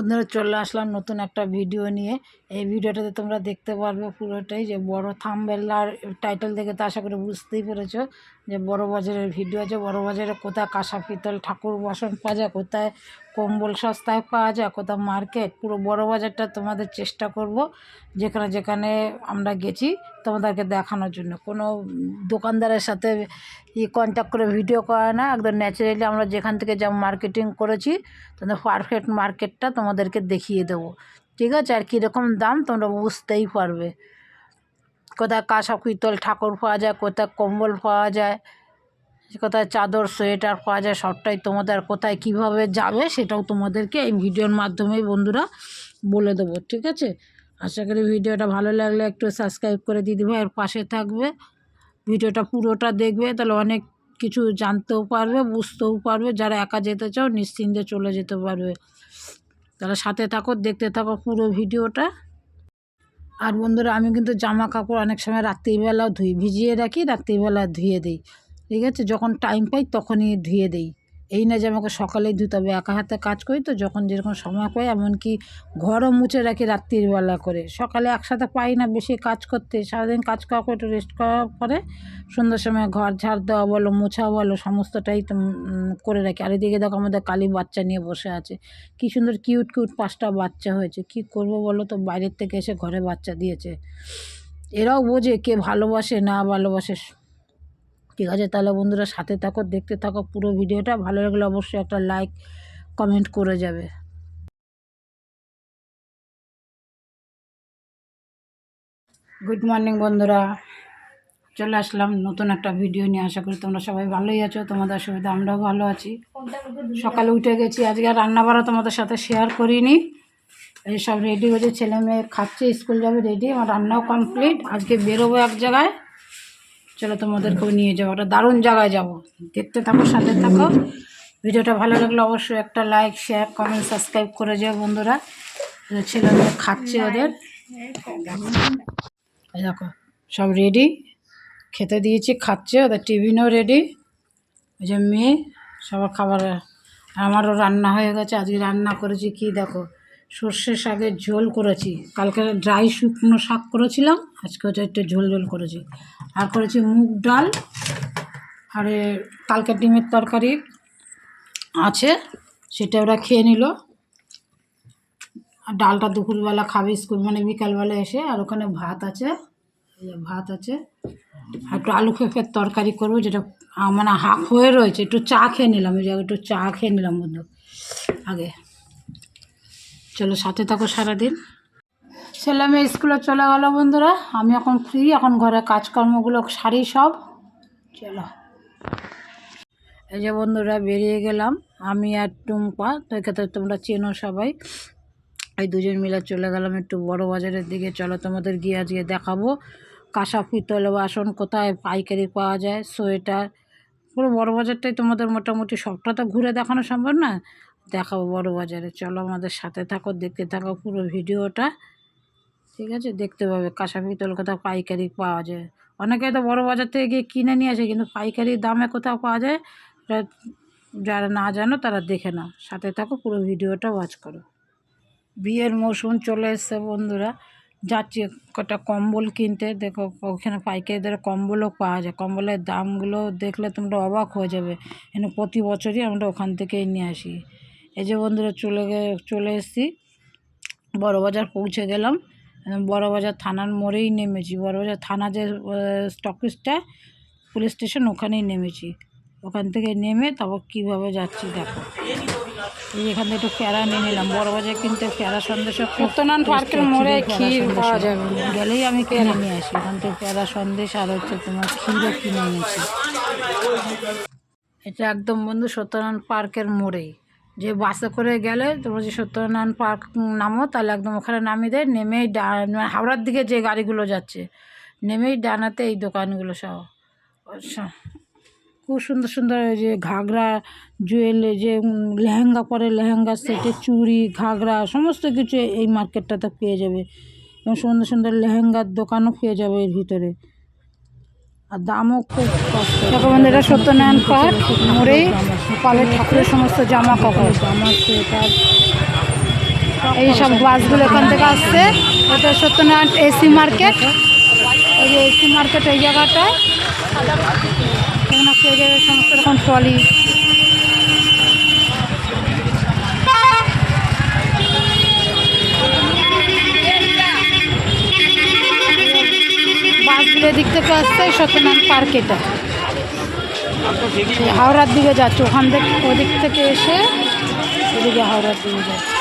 বন্ধুরা চলে আসলাম নতুন একটা ভিডিও নিয়ে। এই ভিডিওটাতে তোমরা দেখতে পারবে পুরোটাই যে বড় থাম্বেল আর টাইটেল দেখে তো আশা করি বুঝতেই পেরেছ যে বড় বাজারের ভিডিও আছে। বড় বাজারে কোথায় কাঁসা, পিতল, ঠাকুর, বসন পাজা কোথায় কম্বল সস্তায় পাওয়া যায়, কোথাও মার্কেট, পুরো বড় বাজারটা তোমাদের চেষ্টা করব, যেখানে যেখানে আমরা গেছি তোমাদেরকে দেখানোর জন্য। কোনো দোকানদারের সাথে ই কন্ট্যাক্ট করে ভিডিও করে না, একদম ন্যাচারালি আমরা যেখান থেকে যা মার্কেটিং করেছি তোমাদের পারফেক্ট মার্কেটটা তোমাদেরকে দেখিয়ে দেবো। ঠিক আছে? আর কীরকম দাম তোমরা বুঝতেই পারবে। কোথায় কাঁসা পিতল ঠাকুর পাওয়া যায়, কোথায় কম্বল পাওয়া যায়। কোথায় চাদর, সোয়েটার পাওয়া যায় সবটাই তোমাদের কোথায় কীভাবে যাবে সেটাও তোমাদেরকে এই ভিডিওর মাধ্যমেই বন্ধুরা বলে দেবো, ঠিক আছে? আশা করি ভিডিওটা ভালো লাগলে একটু সাবস্ক্রাইব করে দিদি ভাইয়ের পাশে থাকবে। ভিডিওটা পুরোটা দেখবে, তাহলে অনেক কিছু জানতেও পারবে, বুঝতেও পারবে। যারা একা যেতে চাও, নিশ্চিন্তে চলে যেতে পারবে। তাহলে সাথে থাকো, দেখতে থাকো পুরো ভিডিওটা। আর বন্ধুরা, আমি কিন্তু জামা কাপড় অনেক সময় রাত্রিবেলাও ধুই, ভিজিয়ে রাখি, রাত্রিবেলা ধুয়ে দিই। ঠিক আছে? যখন টাইম পাই তখনই ধুয়ে দিই। এই না যে আমাকে সকালেই ধুতে হবে একা হাতে কাজ করি তো, যখন যেরকম সময় পাই, এমনকি ঘরও মুছে রাখি রাত্রিবেলা করে। সকালে একসাথে পাই না বেশি কাজ করতে। সারাদিন কাজ করার পর একটু রেস্ট করার পরে সন্ধ্যার সময় ঘর ঝাড় দেওয়া বলো, মোছা বলো, সমস্তটাই তো করে রাখি। আর এদিকে দেখো আমাদের কালী বাচ্চা নিয়ে বসে আছে। কি সুন্দর কিউট কিউট পাঁচটা বাচ্চা হয়েছে। কি করব বলো তো? বাইরের থেকে এসে ঘরে বাচ্চা দিয়েছে। এরাও বোঝে কে ভালোবাসে, না ভালোবাসে। ঠিক আছে? তাহলে বন্ধুরা সাথে থাকো, দেখতে থাকো পুরো ভিডিওটা। ভালো লাগলে অবশ্যই একটা লাইক কমেন্ট করে যাবে। গুড মর্নিং বন্ধুরা। চলে আসলাম নতুন একটা ভিডিও নিয়ে। আশা করি তোমরা সবাই ভালোই আছো, তোমাদের সুবিধা আমরাও ভালো আছি। সকালে উঠে গেছি, আজকে আর রান্না বাড়া তোমাদের সাথে শেয়ার করিনি। এই সব রেডি হয়েছে, ছেলে মেয়ে খাচ্ছে, স্কুল যাবে রেডি আমার রান্নাও কমপ্লিট আজকে বেরোবো এক জায়গায়। চলো তোমাদেরকেও নিয়ে যাব। একটা দারুণ জায়গায় যাব। দেখতে থাকো, সাথে থাকো। ভিডিওটা ভালো লাগলে অবশ্যই একটা লাইক শেয়ার কমেন্ট সাবস্ক্রাইব করে যাও বন্ধুরা। ছেলে খাচ্ছে ওদের। দেখো, সব রেডি খেতে দিয়েছি, খাচ্ছে, ওদের টিফিনও রেডি ওই যে মেয়ে, সবার খাবার আমারও রান্না হয়ে গেছে, আজকে রান্না করেছি কি দেখো। সর্ষে শাকের ঝোল করেছি। কালকে ড্রাই শুকনো শাক করেছিলাম, আজকে হচ্ছে একটু ঝোল ঝোল করেছি। আর করেছি মুগ ডাল, আর কালকে ডিমের তরকারি আছে, সেটা ওরা খেয়ে নিল। আর ডালটা দুপুরবেলা খাবে স্কুল মানে বিকালবেলা এসে, আর ওখানে ভাত আছে ভাত আছে। আর একটু আলু খেপের তরকারি করব, যেটা মানে হাফ হয়ে রয়েছে, একটু চা খেয়ে নিলাম ওই জায়গায় একটু চা খেয়ে নিলাম বন্ধু, আগে। চলো সাথে থাকো সারাদিন। ছেলে মেয়ে স্কুলে চলে গেলো বন্ধুরা, আমি এখন ফ্রি এখন ঘরে কাজকর্মগুলো সারি সব। চলো। এই যে বন্ধুরা, বেরিয়ে গেলাম। আমি আর টুম্পা, তো এক্ষেত্রে তোমরা চেনো সবাই। এই দুজন মিলে চলে গেলাম একটু বড় বাজারের দিকে। চলো তোমাদের গিয়ে আজকে দেখাবো। কাঁসা পিতল বাসন কোথায়? পাইকারি পাওয়া যায়, সোয়েটার। পুরো বড় বাজারটাই তোমাদের মোটামুটি সবটা তো ঘুরে দেখানো সম্ভব না? দেখাবো বড় বাজারে। চলো আমাদের সাথে থাকো, দেখতে থাকো পুরো ভিডিওটা। ঠিক আছে? দেখতে পাবে। কাঁসা পিতল কোথাও পাইকারি পাওয়া যায়। অনেকে তো বড় বাজার থেকে গিয়ে কিনে নিয়ে আসে, কিন্তু পাইকারি দামে কোথাও পাওয়া যায় যারা না জানো তারা দেখে নাও। সাথে থাকো, পুরো ভিডিওটা ওয়াচ করো। বিয়ের মৌসুম চলে এসছে বন্ধুরা। যাচ্ছি কটা কম্বল কিনতে। দেখো, ওখানে পাইকারিদের কম্বলও পাওয়া যায়। কম্বলের দামগুলো দেখলে তোমরা অবাক হয়ে যাবে। এখানে প্রতি বছরই আমরা ওখান থেকেই নিয়ে আসি। এই যে বন্ধুরা চলে গে চলে এসেছি। বড়বাজার পৌঁছে গেলাম। বড়বাজার থানার মোড়েই নেমেছি। বড়বাজার থানা যে স্টপিসটা পুলিশ স্টেশন ওখানেই নেমেছি। ওখান থেকে নেমে তারপর কীভাবে যাচ্ছি দেখো। এই এখান থেকে একটু প্যারা নিয়ে নিলাম। বড়বাজার কিনতে প্যারা সন্দেশ সত্যনারায়ণ পার্কের মোড়ে ক্ষীর পাওয়া যাবে। গেলেই আমি কিনে নিয়ে আসি। ওখান থেকে প্যারা সন্দেশ আর হচ্ছে তোমার ক্ষীরও কিনে এনেছি এটা একদম বন্ধু সত্যনারায়ণ পার্কের মোড়েই। যে বাসে করে গেলে তোমরা যে সত্যনারায়ণ পার্ক নামো, তাহলে একদম ওখানে নামিয়ে দেয় নেমেই ডা, হাওড়ার দিকে যে গাড়িগুলো যাচ্ছে, নেমেই ডানাতে এই দোকানগুলো সব। আচ্ছা খুব সুন্দর সুন্দর এই যে ঘাগরা, জুয়েল যে লেহেঙ্গা পরে লেহেঙ্গা সেটে চুড়ি, ঘাগরা, সমস্ত কিছু এই মার্কেটটাতে পেয়ে যাবে। এবং সুন্দর সুন্দর লেহেঙ্গার দোকানও পেয়ে যাবে এর ভিতরে। আর দামও খুব কষ্ট দেখো বন্ধুরা সত্যনারায়ণ পাট মোড়েই পালের ঠাকুরের সমস্ত জামা কাপড়। জামা সোয়েটার এই সব এখান থেকে আসছে। এটা সত্যনারায়ণ এসি মার্কেট এই এসি মার্কেট এই জায়গাটায়। এখানে সমস্ত রকম ট্রলি। থেকে আসছে সত্যনারায়ণ পার্ক এটা। হাওড়ার দিকে যাচ্ছে ওখান থেকে ওদিক থেকে এসে এদিকে হাওড়ার দিকে যাচ্ছে।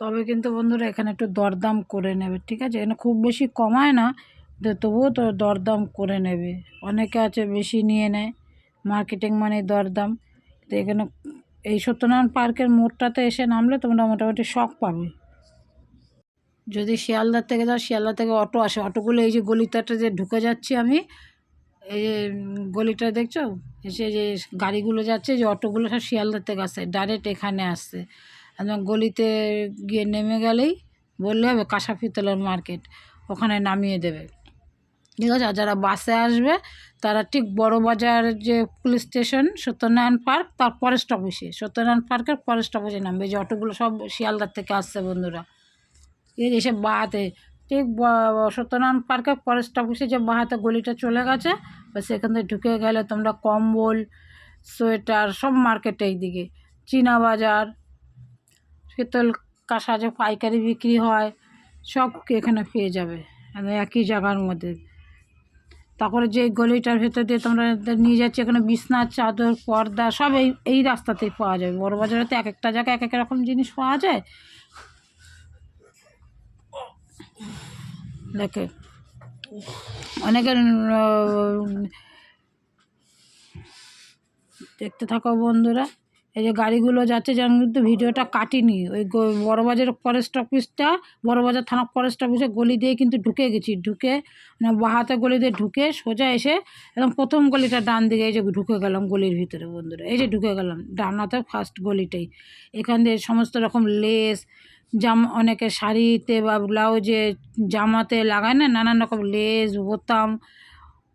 তবে কিন্তু বন্ধুরা এখানে একটু দরদাম করে নেবে ঠিক আছে? এখানে খুব বেশি কমায় না তবুও তো দরদাম করে নেবে। অনেকে আছে বেশি নিয়ে নেয় মার্কেটিং মানে দরদাম। তো এখানে এই সত্যনারায়ণ পার্কের মোড়টাতে এসে নামলে তোমরা মোটামুটি শখ পাবে। যদি শিয়ালদার থেকে যাও, শিয়ালদা থেকে অটো আসে। অটোগুলো এই যে গলিটাতে যে ঢুকে যাচ্ছি আমি, এই যে গলিটা দেখছ? এসে যে গাড়িগুলো যাচ্ছে, যে অটোগুলো সব শিয়ালদার থেকে আসছে ডাইরেক্ট এখানে আসছে। একদম গলিতে গিয়ে নেমে গেলেই বললে হবে কাঁসা পিতলের মার্কেট, ওখানে নামিয়ে দেবে। ঠিক আছে? আর যারা বাসে আসবে, তারা ঠিক বড় বাজার যে পুলিশ স্টেশন, সত্যনারায়ণ পার্ক, তার পরের স্টপেজে সত্যনারায়ণ পার্কের পরের স্টপেজে নামবে। যে অটোগুলো সব শিয়ালদার থেকে আসছে বন্ধুরা। এসে বাহাতে, ঠিক সত্যনারায়ণ পার্কের পরের স্টপেজে যে বাহাতে গলিটা চলে গেছে বা সেখান থেকে ঢুকে গেলে তোমরা কম্বল, সোয়েটার সব মার্কেট এইদিকে। চীনা বাজার পিতল কাঁসা যে পাইকারি বিক্রি হয়, সব এখানে পেয়ে যাবে একই জায়গার মধ্যে। তারপরে যে গলিটার ভেতর দিয়ে তোমরা নিয়ে যাচ্ছি, এখানে বিছনার চাদর, পর্দা, সব এই এই রাস্তাতেই পাওয়া যাবে। বড় বাজারে তো এক একটা জায়গায় এক এক রকম জিনিস পাওয়া যায়। দেখে। অনেকের দেখতে থাকো বন্ধুরা, এই যে গাড়িগুলো যাচ্ছে যেমন কিন্তু ভিডিওটা কাটিনি। ওই বড়বাজার ফরেস্ট অফিসটা বড়বাজার থানা ফরেস্ট অফিসে গলি দিয়ে কিন্তু ঢুকে গেছি। ঢুকে মানে বাহাতে গলি দিয়ে ঢুকে সোজা এসে একদম প্রথম গলিটা ডান দিকে এই যে ঢুকে গেলাম গলির ভিতরে বন্ধুরা। এই যে ঢুকে গেলাম ডানাতে ফার্স্ট গলিটাই। এখান দিয়ে সমস্ত রকম লেস জাম, অনেকে শাড়িতে বা ব্লাউজে জামাতে লাগায় না, নানান রকম লেস, বোতাম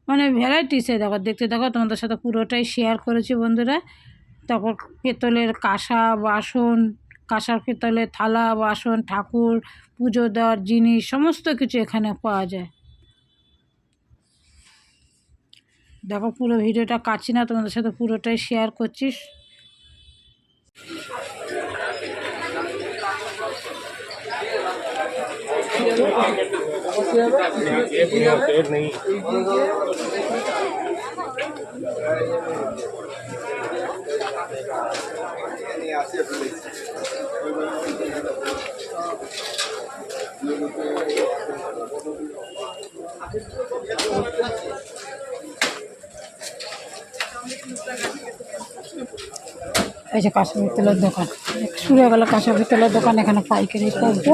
মানে ভ্যারাইটিসে দেখো, দেখতে দেখো, তোমাদের সাথে পুরোটাই শেয়ার করেছি বন্ধুরা। তারপর পেতলের কাঁসা, বাসন, কাঁসার পেতলের থালা, বাসন, ঠাকুর, পুজো দেওয়ার জিনিস, সমস্ত কিছু এখানে পাওয়া যায়। দেখো, পুরো ভিডিওটা কাটছি না, তোমাদের সাথে পুরোটাই শেয়ার করছিস এই যে কাঁসা পিতলের দোকান। শুরু হয়ে গেল কাঁসা পিতলের দোকান এখানে পাইকারি পাবো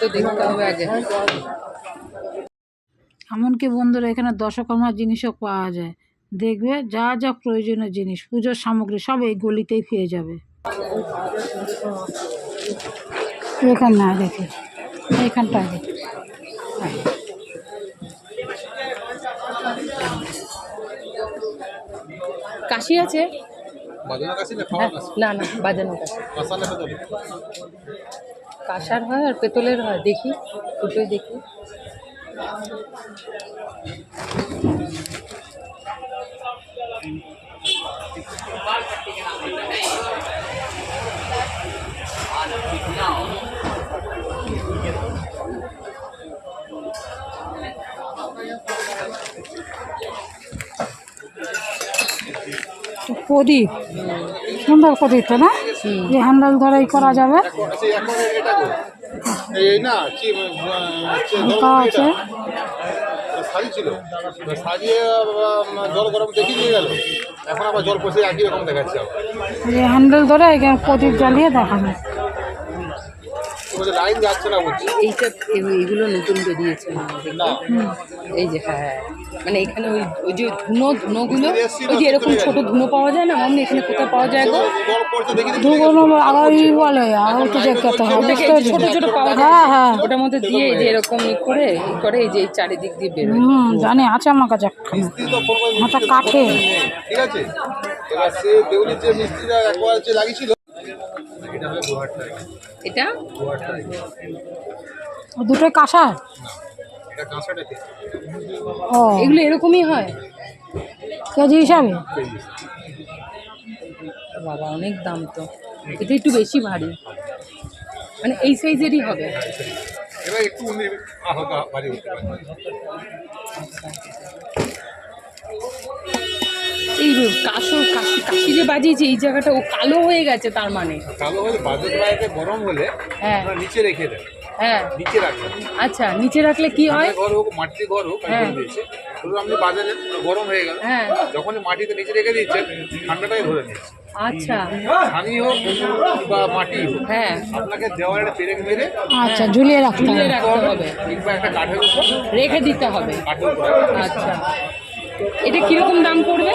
তো দেখতে হবে আগে এমনকি বন্ধুরা এখানে দশকর্মার জিনিসও পাওয়া যায়। দেখবে যা যা প্রয়োজনীয় জিনিস পুজোর সামগ্রী সব এই গলিতেই পেয়ে যাবে। এখান না দেখে। এইখানটা আগে কাশি আছে? না বাজানো কাঁসার হয় আর পেতলের হয় দেখি দুটোই দেখি। প্রদীপ সুন্দর প্রদীপ তো না? যে হ্যান্ডেল ধরেই করা যাবে। আছে। সাজিয়েছিল এবার সাজিয়ে জল গরম দেখিয়ে দিয়ে গেল। এখন আবার জল পড়ছে একই রকম দেখাচ্ছে হ্যান্ডেল ধরে প্রদীপ জ্বালিয়ে লাইন যাচ্ছে না বলছি। এইটা নতুন বেরিয়েছে এই যে হ্যাঁ। মানে এখানে ওই ওই যে ধুনো ধুনোগুলো ওই যে এরকম ছোট ধুনো পাওয়া যায় না মামনি এখানে কোথায় পাওয়া যায় গো? দেখি আগাই বলে আগাই তো দেখতে হবে। ছোট ছোট পাওয়া যায়। হ্যাঁ হ্যাঁ। ওটার মধ্যে দিয়ে এই যে এরকম ই করে ই করে এই যে এই চারিদিক দিয়ে বেরোয় হুম জানি আছে আমার কাছে মাথা কাঠে। ঠিক আছে? এবার সে দেউলির যে মিস্ত্রিরা একবার যে লাগিয়েছিল। এটা? দুটোই কাঁসা ও এগুলো এরকমই হয়? কেজি হিসাবে বাবা অনেক দাম তো। এটা একটু বেশি ভারী। মানে এই সাইজেরই হবে। এই কাশো কাশি কাশি যে বাজিয়েছে এই জায়গাটা ও কালো হয়ে গেছে তার মানে। কালো হলে বাজেট গরম হলে হ্যাঁ। নিচে রেখে দেয় হ্যাঁ। নিচে রাখবেন আচ্ছা নিচে রাখলে কি হয়? ঘর হোক মাটির ঘর হোক আমি হ্যাঁ। দিয়েছি। ধরুন আপনি বাজারে গরম হয়ে গেল হ্যাঁ। যখনই মাটিতে নিচে রেখে দিচ্ছেন ঠান্ডাটাই ধরে নিচ্ছে। আচ্ছা। ছানি হোক বা মাটি হোক হ্যাঁ। আপনাকে দেওয়ালে পেরেক মেরে আচ্ছা ঝুলিয়ে রাখতে ঝুলিয়ে হবে। কিংবা একটা কাঠের উপর রেখে দিতে হবে। কাঠের উপর। আচ্ছা। এটা কীরকম দাম পড়বে?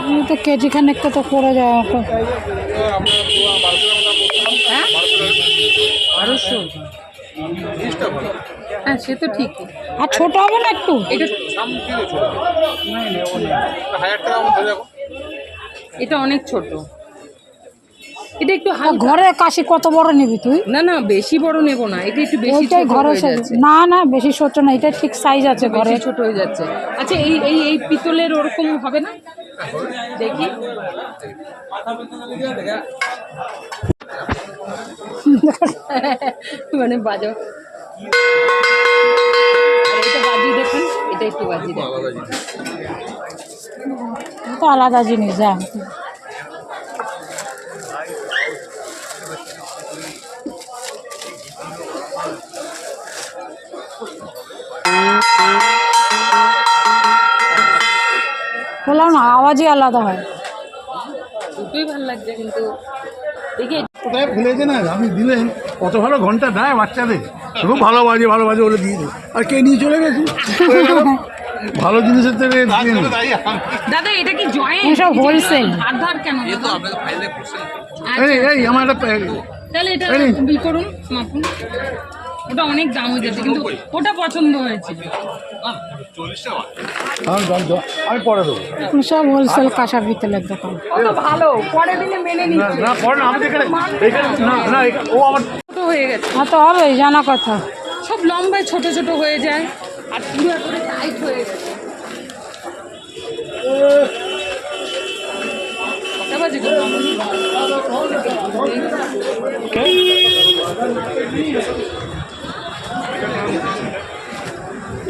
আমি তো কেজি খানেক তো তো করে যায় হ্যাঁ? বারোশো। হ্যাঁ সে তো ঠিকই। আর ছোট হবে না একটু? এটা এটা অনেক ছোট। এটা একটু ঘরে কাশি কত বড় নিবি তুই? না না বেশি বড় নেব না এটা একটু বেশি ছোট ঘরে না না বেশি ছোট না এটা ঠিক সাইজ আছে ঘরে ছোট হয়ে যাচ্ছে। আচ্ছা এই এই এই পিতলের ওরকম হবে না? দেখি। মানে বাজো। এটা বাজিয়ে দেখুন এটা একটু বাজিয়ে দেখুন। তো আলাদা জিনিস হ্যাঁ বললাম না আওয়াজই আলাদা হয়। দুটোই ভালো লাগছে কিন্তু। দেখি কোথায় ভুলেছে না? আপনি দিলেন কত ভালো ঘণ্টা দেয় বাচ্চাদের। খুব ভালো বাজে ভালো বাজে বলে দিয়ে আর কে নিয়ে চলে গেছে? ভালো জিনিসের থেকে দাদা এটা কি জয়েন্ট এসব wholesale। ধার ধার কেন তো ফাইলে এই এই আমার একটা তাহলে এটা। করুন মাপুন। ওটা অনেক দাম হয়ে যাচ্ছে কিন্তু ওটা পছন্দ হয়েছে। আমি পরে দেবো। সব হোলসেল কাঁসা পিতলের দোকান। ভালো পরের দিনে মেনে না না পরে না আমাদের এখানে এখানে না না ও আমার ছোট হয়ে গেছে। হ্যাঁ তো হবে জানা কথা। সব লম্বায় ছোট ছোট হয়ে যায় আর পুরো করে টাইট হয়ে গেছে। কটা বাজে গো?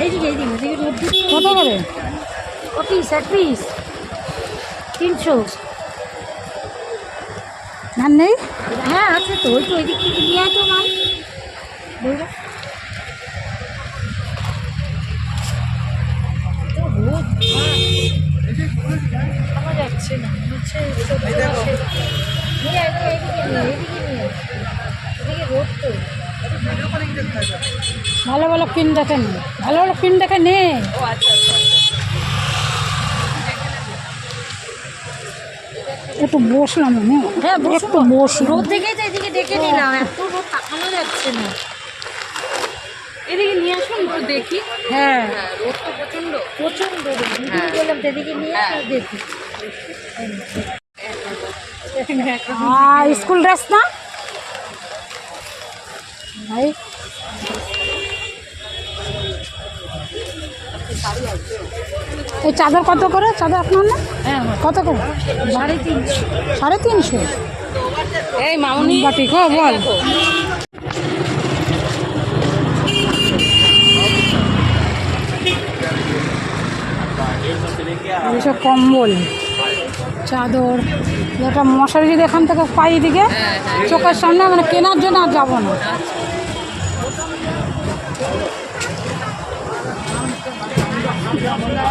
কত করে? ও পিস এক পিস তিনশো। ধান নেই? হ্যাঁ আছে তো ওই তো ওই দিক থেকে নিয়ে আয় তো মাল। যাচ্ছে না হচ্ছে ভালো ভালো পিন দেখে নে। ভালো ভালো পিন দেখে নে। একটু বসলাম আমি হ্যাঁ। একটু বসলাম। রোদ দেখেই তো এদিকে ডেকে নিলাম এত রোদ তাকানো যাচ্ছে না। এদিকে নিয়ে আসুন দেখি। হ্যাঁ। হ্যাঁ রোদ তো প্রচণ্ড রোদ। বললাম তো এদিকে নিয়ে হ্যাঁ। দেখি। স্কুল ড্রেস না? ভাই। এই চাদর কত করে? চাদর আপনার না হ্যাঁ কত করে? সাড়ে তিনশো। সাড়ে তিনশো? এই মামুনি। বাটি গো বল। এইসব কম্বল চাদর একটা মশারি যদি এখান থেকে পাই দিকে চোখের সামনে মানে কেনার জন্য আর যাব না।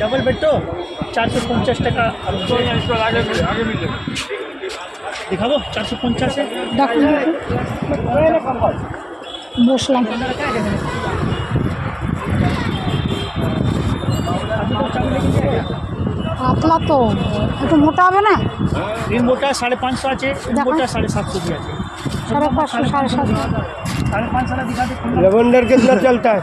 ডবল বেড তো চারশো পঞ্চাশ টাকা দেখাবো চারশো পঞ্চাশে দেখুন বসলাম পাতলা তো একটু মোটা হবে না রিন মোটা সাড়ে পাঁচশো আছে রিন দেখো। মোটা সাড়ে সাতশো भी আছে সাড়ে পাঁচশো সাড়ে সাতশো साढ़े पाँच साल दिखा दे लेवेंडर कितना चलता है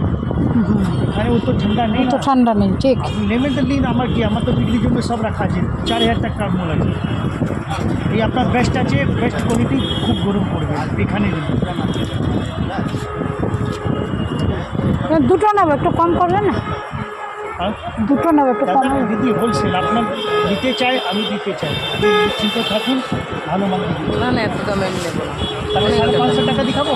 তো ঠান্ডা নেই তো ঠান্ডা নেই ঠিক। তো নিন আমার কি? আমার তো বিক্রির জন্য সব রাখা আছে। চার হাজার টাকার মূল আছে। এই আপনার বেস্ট আছে বেস্ট কোয়ালিটি খুব গরম পড়বে। এখানে নেবেন দুটো নেব একটু কম করবে না? আর দুটো নেব একটু কম দাদা হোলসেল আপনার দিতে চাই আমি দিতে চাই। আপনি নিশ্চিন্ত থাকুন। ভালো মাল না না এত দামে নেব তাহলে সাড়ে পাঁচশো টাকা দেখাবো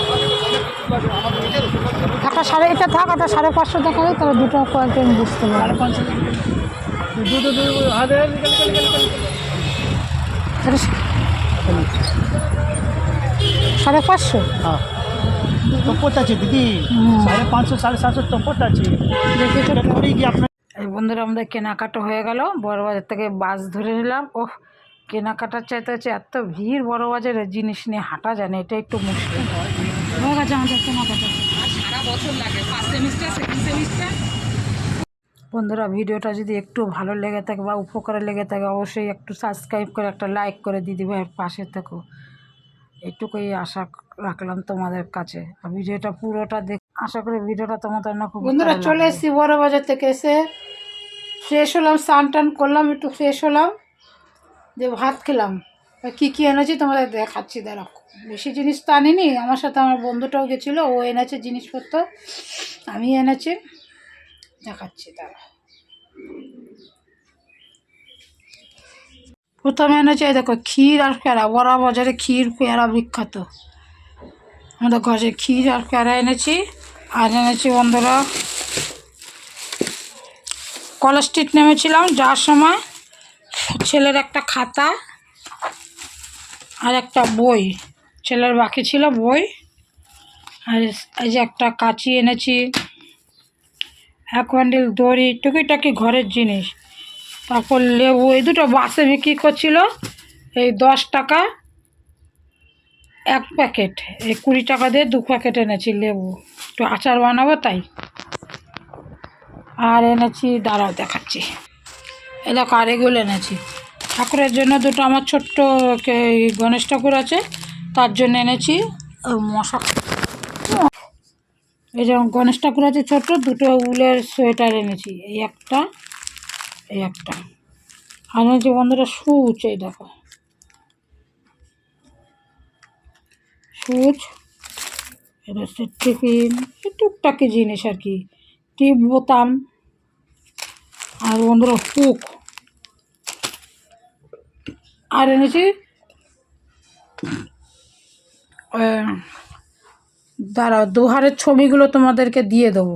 একটা সাড়ে এটা থাক একটা সাড়ে পাঁচশো টাকা তাহলে দুটো কয়েকটা আমি বুঝতে পারব। সাড়ে পাঁচশো হ্যাঁ। টপট আছে দিদি। সাড়ে পাঁচশো সাড়ে সাতশো টপট আছে। এই বন্ধুরা আমাদের কেনাকাটা হয়ে গেল। বড় বাজার থেকে বাস ধরে নিলাম। ওহ কেনাকাটার চাইতে হচ্ছে এত ভিড় বড় বাজারে জিনিস নিয়ে হাঁটা যায় না এটা একটু মুশকিল। হয়ে গেছে আমাদের কেনাকাটা। বছর লাগে ফার্স্ট সেমিস্টার সেকেন্ড সেমিস্টার বন্ধুরা ভিডিওটা যদি একটু ভালো লেগে থাকে বা উপকারে লেগে থাকে অবশ্যই একটু সাবস্ক্রাইব করে একটা লাইক করে দিদি ভাইয়ের পাশে থেকো। এইটুকুই আশা রাখলাম তোমাদের কাছে। আর ভিডিওটা পুরোটা দেখ আশা করি ভিডিওটা তোমাদের না খুব বন্ধুরা চলে এসেছি বড় বাজার থেকে এসে। ফ্রেশ হলাম স্নান টান করলাম একটু ফ্রেশ হলাম। যে ভাত খেলাম। কী কী এনেছি তোমাদের দেখাচ্ছি, দাঁড়াও। বেশি জিনিস তো আনিনি, আমার সাথে আমার বন্ধুটাও গেছিল, ও এনেছে জিনিসপত্র, আমি এনেছি। দেখাচ্ছি তারা প্রথমে এনেছে দেখো, ক্ষীর আর প্যারা, বড় বাজারে ক্ষীর, প্যারা বিখ্যাত। আমাদের ঘরে ক্ষীর আর প্যারা এনেছি, আর এনেছি বন্ধুরা কলেজ স্ট্রিট নেমেছিলাম যাওয়ার সময়, ছেলের একটা খাতা আর একটা বই। ছেলের বাকি ছিল বই। আর এই যে একটা কাঁচি এনেছি। এক বান্ডিল দড়ি, টুকিটাকি ঘরের জিনিস। তারপর লেবু, এই দুটো বাসে বিক্রি করছিল। এই দশ টাকা এক প্যাকেট এই কুড়ি টাকা দিয়ে দু প্যাকেট এনেছি লেবু। একটু আচার বানাবো তাই। আর এনেছি, দাঁড়াও দেখাচ্ছি। এ দেখো, আর এগুলো এনেছি। ঠাকুরের জন্য দুটো আমার ছোট্ট গণেশ ঠাকুর আছে, তার জন্য এনেছি মশা। এই যেমন গণেশ ঠাকুর আছে ছোট দুটো উলের সোয়েটার এনেছি, এই একটা এই একটা। আর এনেছি বন্ধুরা সুচ, এই দেখো। বিস্কুট এটা হচ্ছে টিফিন টুকটাকি জিনিস আর কি, টিপ বোতাম, আর বন্ধুরা হুক। আর এনেছি দাঁড়াও, দোহারের ছবিগুলো তোমাদেরকে দিয়ে দেবো।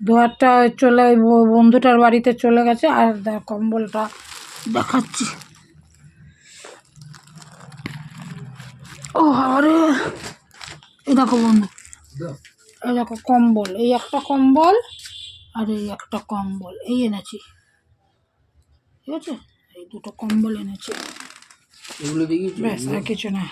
দোহারটা চলে ওই বন্ধুটার বাড়িতে চলে গেছে, আর কম্বলটা দেখাচ্ছি। ও আরে, এই দেখো বন্ধু, এই দেখো কম্বল, এই একটা কম্বল আর এই একটা কম্বল, এই এনেছি। ঠিক আছে? দুটো কম্বল এনেছি। এগুলো দেখি ব্যাস আর কিছু না।